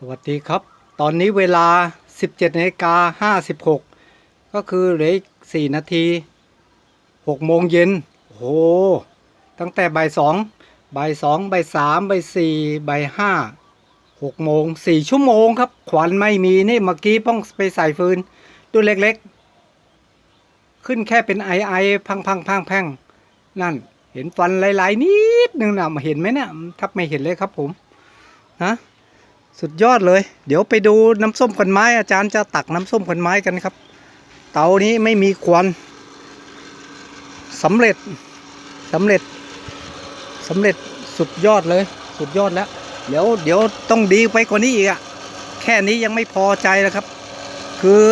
สวัสดีครับ ตอนนี้เวลา 17นาฬิกา56 ก็คือเหลืออีก4นาที 6 โมงเย็นโอ้โห ตั้งแต่บ่ายสองบ่ายสองบ่ายสามบ่ายสี่บ่ายห้าหกโมงสี่ชั่วโมงครับ ขวัญไม่มีนี่เมื่อกี้ป้องไปใส่ฟืนตัวเล็กๆ ขึ้นแค่เป็นไอไอพังพังพังแพงนั่น เห็นฟันหลายๆ นิดนึงนะเห็นไหมเนี่ยทับไม่เห็นเลยครับผม ฮะ สุดยอดเลย เดี๋ยวไปดูน้ำส้มขวัญไม้ อาจารย์จะตักน้ำส้มขวัญไม้กันครับ เตานี้ไม่มีควันสำเร็จสำเร็จสำเร็จสุดยอดเลย สุดยอดแล้ว เดี๋ยวเดี๋ยวต้องดีไปกว่านี้อีกอะแค่นี้ยังไม่พอใจแล้วครับ คือ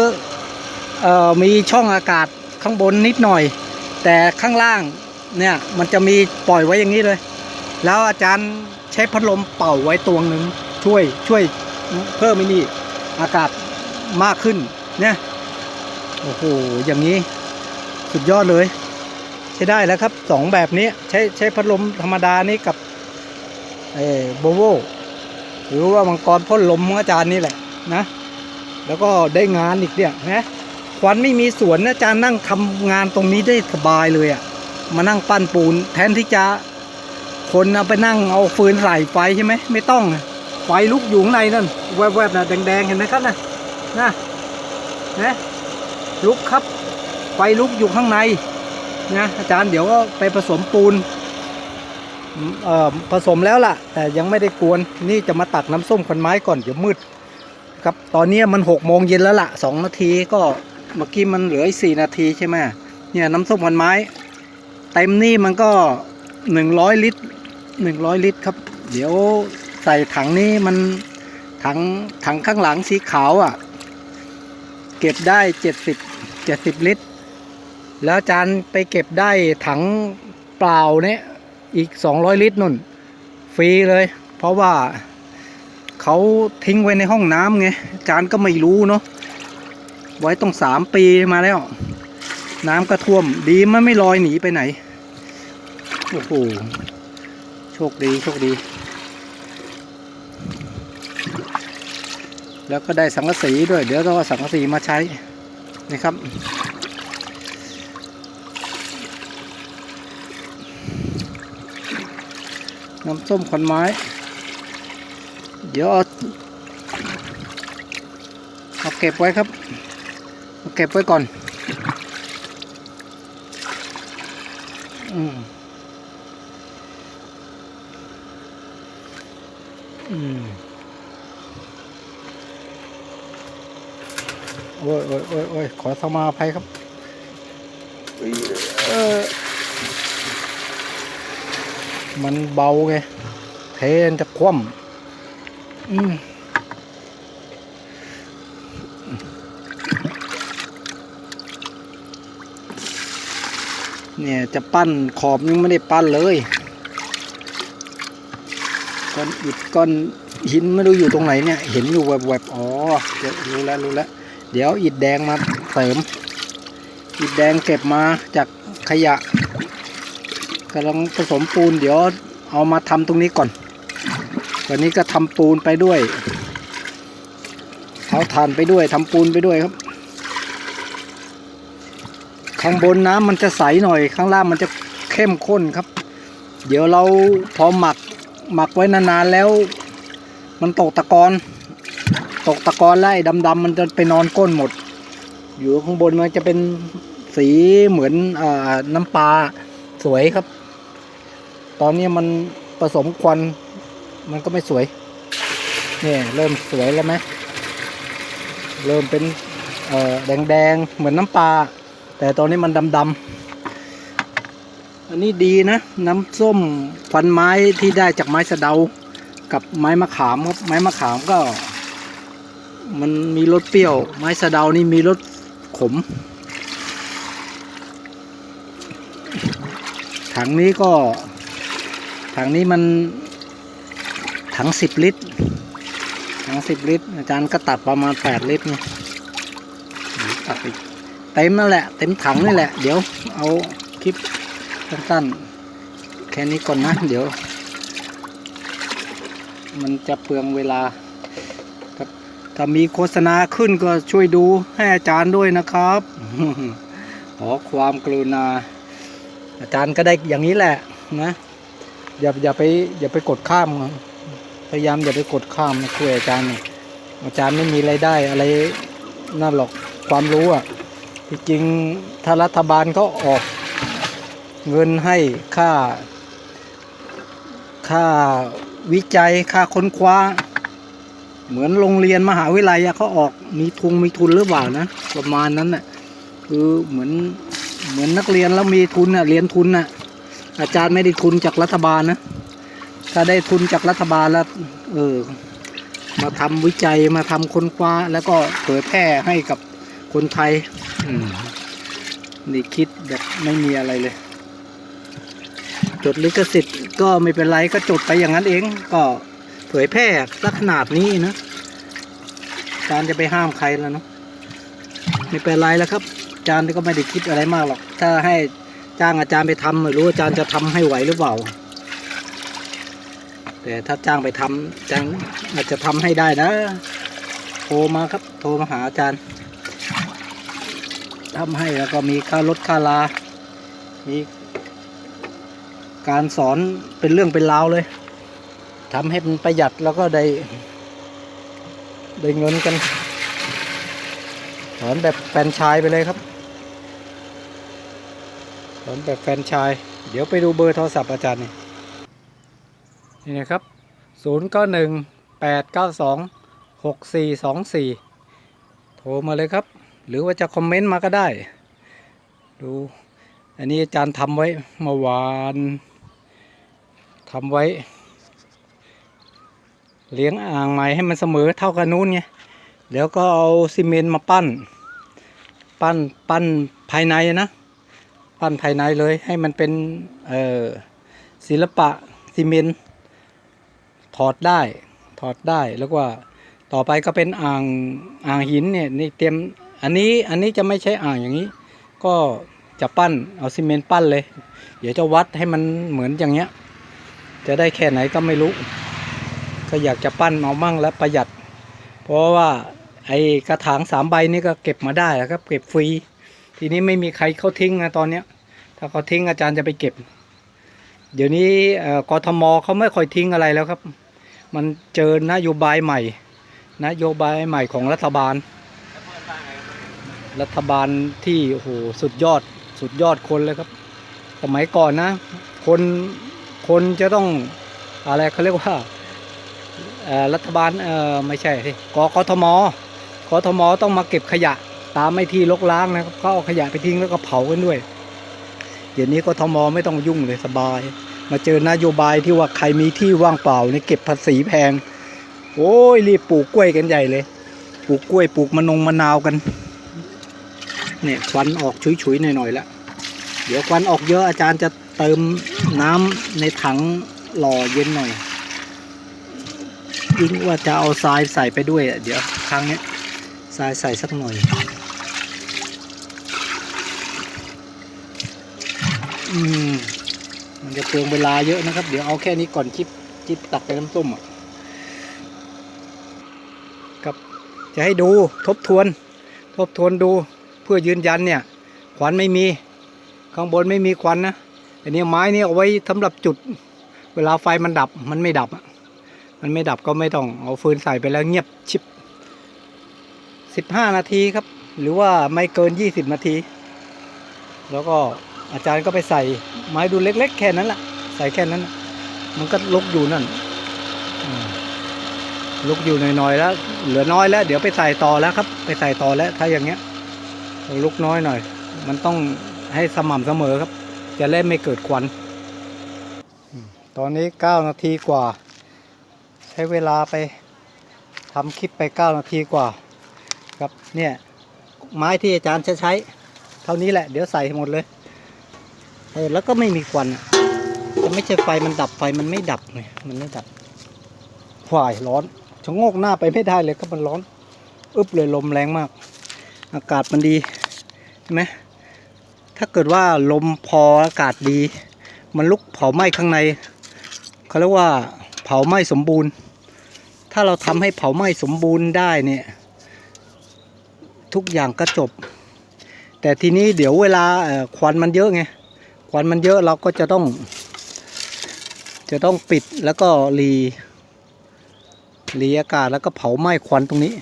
เอ่อมีช่องอากาศข้างบนนิดหน่อย แต่ข้างล่างเนี่ยมันจะมีปล่อยไว้อย่างนี้เลย แล้วอาจารย์ใช้พัดลมเป่าไว้ตัวหนึ่ง ช่วยช่วยเพิ่มไอ้นี่อากาศมากขึ้นเนี่ยโอ้โหอย่างนี้สุดยอดเลย ใช้ได้แล้วครับสองแบบนี้ใช้ใช้พัดลมธรรมดานี้กับเออโบโวหรือว่ามังกรพ่นลมของอาจารย์นี่แหละนะ แล้วก็ได้งานอีกเนี่ยนะควันไม่มีสวนอาจารย์นั่งทำงานตรงนี้ได้สบายเลยอะ่ะมานั่งปั้นปูนแทนที่จะคนเอาไปนั่งเอาฟืนใส่ไฟใช่ไหมไม่ต้องอ ไฟลุกอยู่ข้างในนั่น แวบๆนะแดงๆ เห็นไหมครับนะนะนะลุกครับ ไฟลุกอยู่ข้างในนะอาจารย์เดี๋ยวก็ไปผสมปูนเอ่อผสมแล้วล่ะ แต่ยังไม่ได้กวนนี่จะมาตักน้ำส้มขวัญไม้ก่อนเดี๋ยวมืดครับตอนนี้มันหกโมงเย็นแล้วล่ะสองนาทีก็เมื่อกี้มันเหลืออีกสี่นาทีใช่ไหมเนี่ยน้ำส้มขวัญไม้ เต็มนี่มันก็หนึ่งร้อยลิตรหนึ่งร้อยลิตรครับ เดี๋ยว ใส่ถังนี้มันถังถังข้างหลังสีขาวอะ เก็บได้เจ็ดสิบเจ็ดสิบลิตร แล้วจารย์ไปเก็บได้ถังเปล่าเนี่ยอีกสองร้อยลิตรนุ่น ฟรีเลย เพราะว่าเขาทิ้งไว้ในห้องน้ำไงจารย์ก็ไม่รู้เนาะไว้ต้องสามปีมาแล้ว น้ำก็ท่วมดีมันไม่ลอยหนีไปไหน โอ้โห โชคดี โชคดี แล้วก็ได้สังกะสีด้วย เดี๋ยวเราเอาสังกะสีมาใช้นะครับ น้ำส้มขอนไม้ เดี๋ยวเอาเอาเก็บไว้ครับเเก็บไว้ก่อน อืมอืมโอ้ยโอ้ยโอ้ยโอ้ยขอสมาภัยครับเออมันเบาไง เทนจะคว่ำอืมเนี่ยจะปั้นขอบยังไม่ได้ปั้นเลยก้อนอิฐก้อนหินไม่รู้อยู่ตรงไหนเนี่ย เห็นอยู่แวบๆอ๋อเดี๋ยวรู้แล้วรู้แล้ว เดี๋ยวอิฐแดงมาเสริม อิฐแดงเก็บมาจากขยะกำลังผสมปูน เดี๋ยวเอามาทำตรงนี้ก่อน วันนี้ก็ทำปูนไปด้วยเผาถ่านไปด้วยทำปูนไปด้วยครับ ข้างบนน้ำมันจะใสหน่อย ข้างล่างมันจะเข้มข้นครับ เดี๋ยวเราพอหมักหมักไว้นานๆแล้ว มันตกตะกอน ตกตะกอนแล้วไอ้ดำๆมันจะไปนอนก้นหมด อยู่ข้างบนมันจะเป็นสีเหมือนอน้ำปลาสวยครับ ตอนนี้มันผสมควันมันก็ไม่สวยเนี่ยเริ่มสวยแล้วไหมเริ่มเป็นแดงๆเหมือนน้ำปลาแต่ตอนนี้มันดำๆอันนี้ดีนะ น้ำส้มฟันไม้ที่ได้จากไม้สะเดา กับไม้มะขามครับไม้มะขามก็ มันมีรสเปรี้ยว ไม้สะเดานี่มีรสขม ถังนี้ก็ ถังนี้มันถังสิบลิตร ถังสิบลิตร อาจารย์ก็ตัดประมาณแปดลิตรไงตัดไปเต็มนั่นแหละ เต็มถังนี่แหละ เดี๋ยวเอาคลิปสั้นๆแค่นี้ก่อนนะ เดี๋ยว มันจะเปลืองเวลา ถ้ามีโฆษณาขึ้นก็ช่วยดูให้อาจารย์ด้วยนะครับ ขอความกรุณา อาจารย์ก็ได้อย่างนี้แหละนะอย่าอย่าไปอย่าไปกดข้าม พยายามอย่าไปกดข้ามนะคุยอาจารย์ อาจารย์ไม่มีไรายได้อะไรนั่นหรอกความรู้อะที่จริงถ้ารัฐบาลเขาออกเงินให้ค่า ค่าวิจัยค่าค้นคว้า เหมือนโรงเรียนมหาวิทยาลัยเขาออกมีทุนมีทุนหรือเปล่านะประมาณนั้นน่ะคือเหมือนเหมือนนักเรียนแล้วมีทุนน่ะเรียนทุนน่ะอาจารย์ไม่ได้ทุนจากรัฐบาลนะถ้าได้ทุนจากรัฐบาลแล้วเออมาทำวิจัยมาทำค้นคว้า แล้วก็เผยแพร่ให้กับคนไทยอืนี่คิดแบบไม่มีอะไรเลย จดลิขสิทธิ์ก็ไม่เป็นไรก็จดไปอย่างนั้นเอง ก็ เผยแพร่ลักขนาดนี้นะจารย์จะไปห้ามใครแล้วเนาะไม่เป็นไรแล้วครับ จารย์ก็ไม่ได้คิดอะไรมากหรอก ถ้าให้จ้างอาจารย์ไปทำไม่รู้อาจารย์จะทำให้ไหวหรือเปล่า แต่ถ้าจ้างไปทำอาจารย์อาจจะทำให้ได้นะ โทรมาครับ โทรมาหาอาจารย์ทำให้แล้วก็มีค่ารถค่าลา มีการสอนเป็นเรื่องเป็นราวเลย ทำให้มันประหยัดแล้วก็ได้ได้เงินกันสอนแบบแฟนชายไปเลยครับสอนแบบแฟนชาย เดี๋ยวไปดูเบอร์โทรศัพท์อาจารย์นี่นี่นะครับ 0 9 1 8 9 2 6 4 2 4 โทรมาเลยครับ หรือว่าจะคอมเมนต์มาก็ได้ ดู อันนี้อาจารย์ทำไว้เมื่อวานทำไว้ เลี้ยงอ่างใหม่ให้มันเสมอเท่ากันนู้นไงแล้วก็เอาซีเมนต์มาปั้น ปั้นปั้นภายในนะ ปั้นภายในเลยให้มันเป็นเออศิลปะซีเมนต์ถอดได้ถอดได้แล้วก็ต่อไปก็เป็นอ่างอ่างหินเนี่ยนี่เตรียมอันนี้อันนี้จะไม่ใช่อ่างอย่างนี้ ก็จะปั้นเอาซีเมนต์ปั้นเลย เดี๋ยวจะวัดให้มันเหมือนอย่างเงี้ย จะได้แค่ไหนก็ไม่รู้ ก็อยากจะปั้นเอามั่งแล้วประหยัด เพราะว่าไอ้กระถางสามใบนี่ก็เก็บมาได้แล้วครับ เก็บฟรี ทีนี้ไม่มีใครเขาทิ้งนะตอนเนี้ย ถ้าเขาทิ้งอาจารย์จะไปเก็บ เดี๋ยวนี้กทมเขาไม่ค่อยทิ้งอะไรแล้วครับ มันเจอนโยบายใหม่ นโยบายใหม่ของรัฐบาล รัฐบาลที่โอ้โหสุดยอดสุดยอดคนเลยครับ สมัยก่อนนะ คนคนจะต้องอะไรเขาเรียกว่า รัฐบาลเออไม่ใช่สิกกทมกทมต้องมาเก็บขยะตามไม่ที่ลกล้างนะครับเขาเอาขยะไปทิ้งแล้วก็เผากันด้วย เดี๋ยวนี้กทมไม่ต้องยุ่งเลยสบาย มาเจอนโยบายที่ว่าใครมีที่ว่างเปล่าเนี่ยเก็บภาษีแพง โอ้ยรีบปลูกกล้วยกันใหญ่เลย ปลูกกล้วยปลูกมะนงมะนาวกัน เนี่ยควันออกฉุยๆหน่อยๆแล้วเดี๋ยวควันออกเยอะอาจารย์จะเติมน้ำในถังหล่อเย็นหน่อย ยิ่งว่าจะเอาทรายใส่ไปด้วยเดี๋ยวครั้งนี้ทรายใส่สักหน่อย อืม มันจะเปลืองเวลาเยอะนะครับ เดี๋ยวเอาแค่นี้ก่อนจิบจิบตักไปน้ำส้มอะกับจะให้ดูทบทวน ทบทวนดูเพื่อยืนยันเนี่ยควันไม่มี ข้างบนไม่มีควันนะอันนี้ไม้นี่เอาไว้สำหรับจุด เวลาไฟมันดับมันไม่ดับอะ มันไม่ดับก็ไม่ต้องเอาฟืนใส่ไปแล้วเงียบชิบสิบห้านาทีครับ หรือว่าไม่เกินยี่สิบนาที แล้วก็อาจารย์ก็ไปใส่ไม้ดูเล็ก ๆ แค่นั้นแหละใส่แค่นั้นน่ะมันก็ลุกอยู่นั่นลุกอยู่หน่อยๆแล้ว เหลือน้อยแล้ว เดี๋ยวไปใส่ต่อแล้วครับ ไปใส่ต่อแล้ว ถ้าอย่างเงี้ยลุกน้อยหน่อย มันต้องให้สม่ำเสมอครับ จะเล่นไม่เกิดควัน ตอนนี้เก้านาทีกว่า ช้เวลาไปทำคลิปไปเก้านาทีกว่าครับเนี่ยไม้ที่อาจารย์จะใช้ เท่านี้แหละ เดี๋ยวใส่หมดเลยเออแล้วก็ไม่มีควันจะไม่ใช่ไฟมันดับไฟมันไม่ดับไงมันไม่ดับฝ่ายร้อนชะโงกหน้าไปไม่ได้เลยครับมันร้อนอึบเลยลมแรงมาก อากาศมันดีใช่ไหมถ้าเกิดว่าลมพออากาศดี มันลุกเผาไหม้ข้างในเขาเรียกว่าเผาไหม้สมบูรณ์ ถ้าเราทำให้เผาไหม้สมบูรณ์ได้เนี่ย ทุกอย่างก็จบ แต่ทีนี้เดี๋ยวเวลาควันมันเยอะไงควันมันเยอะเราก็จะต้อง จะต้องปิดแล้วก็รีรีอากาศแล้วก็เผาไหม้ควันตรงนี้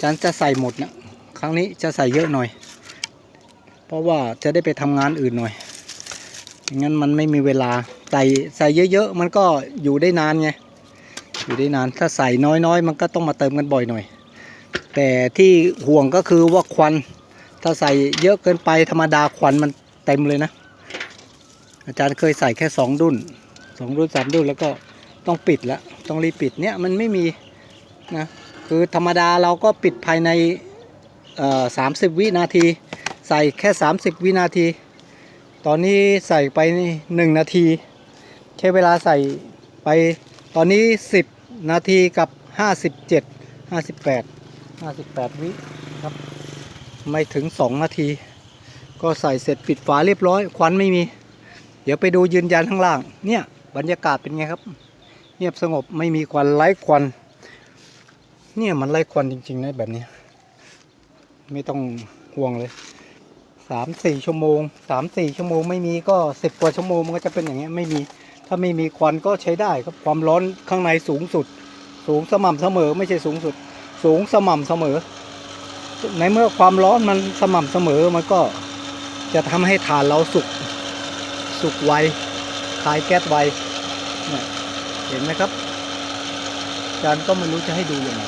ฉันจะใส่หมดนะครั้งนี้จะใส่เยอะหน่อย เพราะว่าจะได้ไปทำงานอื่นหน่อยงั้นมันไม่มีเวลาใส่ใส่เยอะๆมันก็อยู่ได้นานไง อยู่ได้นาน ถ้าใส่น้อยๆ มันก็ต้องมาเติมกันบ่อยหน่อย แต่ที่ห่วงก็คือว่าควัน ถ้าใส่เยอะเกินไปธรรมดาควันมันเต็มเลยนะ อาจารย์เคยใส่แค่สองดุนสองดุนสามดุนแล้วก็ต้องปิดแล้วต้องรีบปิดเนี่ยมันไม่มีนะคือธรรมดาเราก็ปิดภายในสามสิบวินาที ใส่แค่ 30 วินาที ตอนนี้ใส่ไปหนึ่งนาที ใช้เวลาใส่ไปตอนนี้ 10 นาทีกับ57 58 58วิครับ ไม่ถึง2นาที ก็ใส่เสร็จปิดฝาเรียบร้อย ควันไม่มี เดี๋ยวไปดูยืนยันข้างล่าง เนี่ยบรรยากาศเป็นไงครับ เงียบสงบไม่มีควันไร้ควัน เนี่ยมันไร้ควันจริงๆนะแบบนี้ ไม่ต้องห่วงเลยสามสี่ชั่วโมงสามสี่ชั่วโมงไม่มีก็สิบกว่าชั่วโมงมันก็จะเป็นอย่างเงี้ยไม่มี ถ้าไม่มีควันก็ใช้ได้ครับความร้อนข้างในสูงสุด สูงสม่ำเสมอไม่ใช่สูงสุด สูงสม่ำเสมอ ในเมื่อความร้อนมันสม่ำเสมอมันก็จะทำให้ฐานเราสุกสุกไวคลายแก๊สไวเห็นไหมครับอาจารย์ก็ไม่รู้จะให้ดูยังไง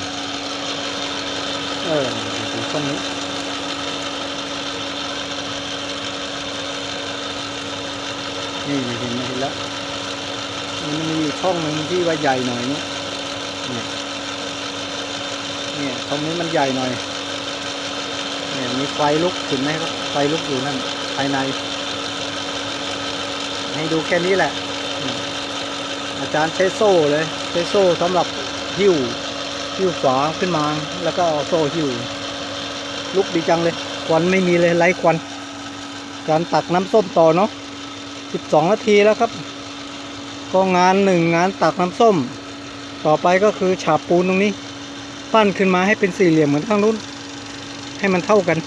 เออดูช่งนี้นี่เห็นไหมเห็นแล้ว มันมีช่องหนึ่งที่ว่าใหญ่หน่อยเนี่ยเนี่ยเนี่ยตรงนี้มันใหญ่หน่อยเนี่ยมีไฟลุกเห็นไหมครับไฟลุกอยู่นั่นภายใน ให้ดูแค่นี้แหละ อาจารย์ใช้โซ่เลยใช้โซ่สำหรับหิ้วหิ้วฝาขึ้นมา แล้วก็เอาโซ่หิ้วลุกดีจังเลยควันไม่มีเลยไร้ควัน การตักน้ำส้มต่อเนาะ12 นาทีแล้วครับ ก็งานหนึ่งงานตักน้ำส้ม ต่อไปก็คือฉาบปูนตรงนี้ ปั้นขึ้นมาให้เป็นสี่เหลี่ยมเหมือนข้างนู้น ให้มันเท่ากัน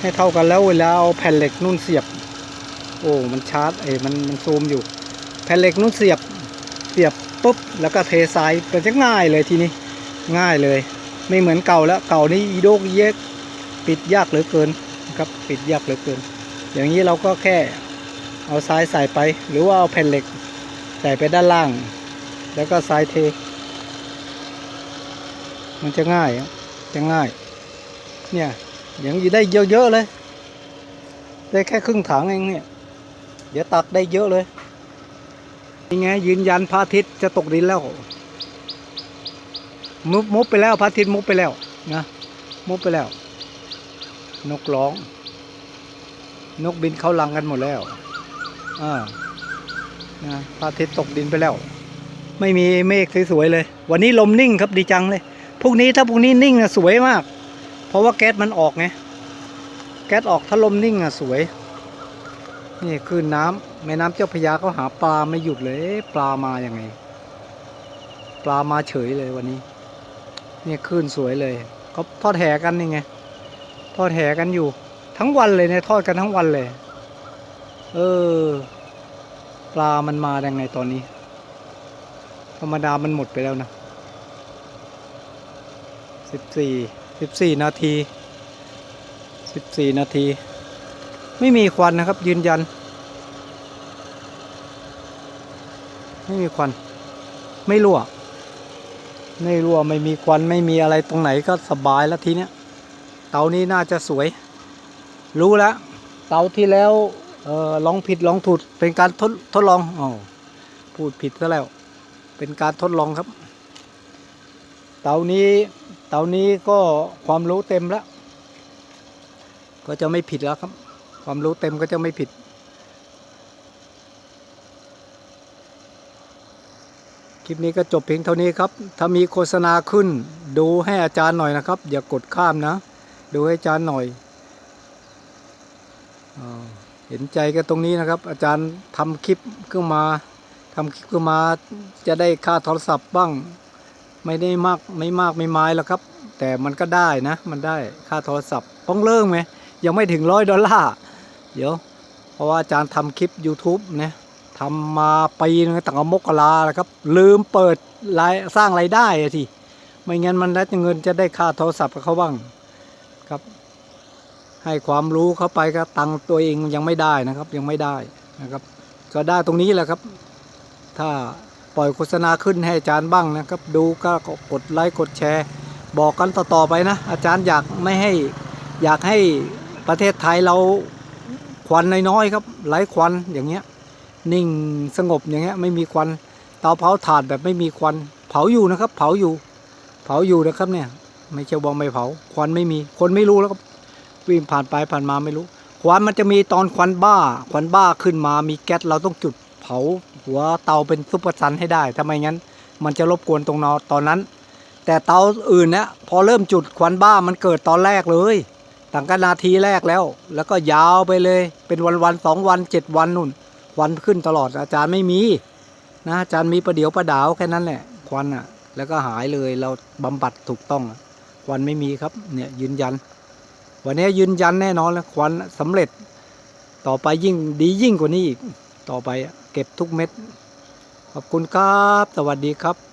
ให้เท่ากันแล้วเวลาเอาแผ่นเหล็กนุ่นเสียบ โอ้มันชาร์จเอ้มันมันซูมอยู่ แผ่นเหล็กนุ่นเสียบเสียบปุ๊บแล้วก็เททรายเป็นจะง่ายเลยทีนี้ง่ายเลย ไม่เหมือนเก่าแล้วเก่านี่อีโดกเยกปิดยากเหลือเกินนะครับปิดยากเหลือเกิน อย่างนี้เราก็แค่เอาทรายใส่ไป หรือว่าเอาแผ่นเหล็ก ใส่ไปด้านล่าง แล้วก็ทรายเท มันจะง่ายจะง่าย เนี่ยย่างนี้ได้เยอะๆเลย ได้แค่ครึ่งถังเองเนี่ย เดี๋ยวตักได้เยอะเลยยังไงยืนยันพระอาทิตย์จะตกดินแล้ว มุบมุบไปแล้วพระอาทิตย์มุบไปแล้วนะมุบไปแล้ว นกร้อง นกบินเข้ารังกันหมดแล้วอ่า นะพระอาทิตย์ตกดินไปแล้ว ไม่มีเมฆสวยๆเลย วันนี้ลมนิ่งครับดีจังเลยพรุ่งนี้ถ้าพรุ่งนี้นิ่งอะสวยมาก เพราะว่าแก๊สมันออกไงแก๊สออกถ้าลมนิ่งอะสวย นี่คือน้ำแม่น้ำเจ้าพยาเขาหาปลาไม่หยุดเลยปลามาอย่างไง ปลามาเฉยเลยวันนี้นี่คลื่นสวยเลยเขาทอดแหกันนี่ไงทอดแหกันอยู่ ทั้งวันเลยเนี่ยทอดกันทั้งวันเลย เออ ปลามันมาได้ไงตอนนี้ ธรรมดามันหมดไปแล้วนะสิบสี่สิบสี่นาทีสิบสี่นาที ไม่มีควันนะครับ ยืนยัน ไม่มีควัน ไม่รั่ว ไม่รั่วไม่มีควันไม่มีอะไรตรงไหนก็สบายแล้วทีเนี้ยเตานี้น่าจะสวย รู้แล้วเตาที่แล้ว เออลองผิดลองถูกเป็นการทดทดลองอ๋อพูดผิดซะแล้ว เป็นการทดลองครับ เตานี้เตานี้ก็ความรู้เต็มแล้ว ก็จะไม่ผิดแล้วครับ ความรู้เต็มก็จะไม่ผิดคลิปนี้ก็จบเพียงเท่านี้ครับ ถ้ามีโฆษณาขึ้น ดูให้อาจารย์หน่อยนะครับ อย่ากดข้ามนะ ดูให้อาจารย์หน่อยอ เห็นใจกันตรงนี้นะครับ อาจารย์ทำคลิปขึ้นมาทำคลิปขึ้นมาจะได้ค่าโทรศัพท์บ้าง ไม่ได้มากไม่มากไม่ไม้แล้วครับ แต่มันก็ได้นะ มันได้ค่าโทรศัพท์ต้องเริ่มไหมยังไม่ถึงร้อยดอลลาร์เดี๋ยว เพราะว่าอาจารย์ทำคลิป YouTube นะทำมาปีนึงตั้งแต่มกราแล้วครับ ลืมเปิดรายสร้างรายได้อะทีไม่งั้นมันได้เงินจะได้ค่าโทรศัพท์กับเขาบ้าง ให้ความรู้เข้าไปก็ตังตัวเองยังไม่ได้นะครับ ยังไม่ได้นะครับ ก็ได้ตรงนี้แหละครับ ถ้าปล่อยโฆษณาขึ้นให้อาจารย์บ้างนะครับ ดูก็กดไลค์กดแชร์ บอกกันต่อๆไปนะ อาจารย์อยากไม่ให้อยากให้ประเทศไทยเราควันน้อยๆครับไร้ควันอย่างเงี้ยนิ่งสงบอย่างเงี้ยไม่มีควันเตาเผาถ่านแบบไม่มีควัน เผาอยู่นะครับ เผาอยู่ เผาอยู่นะครับเนี่ย ไม่ใช่ว่าไม่เผา ควันไม่มีคนไม่รู้แล้วก็ วิ่งผ่านไปผ่านมาไม่รู้ควันมันจะมีตอนควันบ้า ควันบ้าขึ้นมามีแก๊สเราต้องจุดเผาหัวเตาเป็นซุปเปอร์ซันให้ได้ถ้าไม่งั้น มันจะรบกวนตรงนอตอนนั้น แต่เตาอื่นเนี่ยพอเริ่มจุดควันบ้ามันเกิดตอนแรกเลยตั้งกันนาทีแรกแล้ว แล้วก็ยาวไปเลย เป็นวันวันสองวันเจ็ดวันนู่นควันขึ้นตลอดอาจารย์ไม่มีนะอาจารย์มีประเดี๋ยวประดาวแค่นั้นแหละควันอะ แล้วก็หายเลยเราบำบัดถูกต้องควันไม่มีครับเนี่ยยืนยัน วันนี้ยืนยันแน่นอนแล้วควันสำเร็จ ต่อไปยิ่งดียิ่งกว่านี้อีก ต่อไปเก็บทุกเม็ด ขอบคุณครับ สวัสดีครับ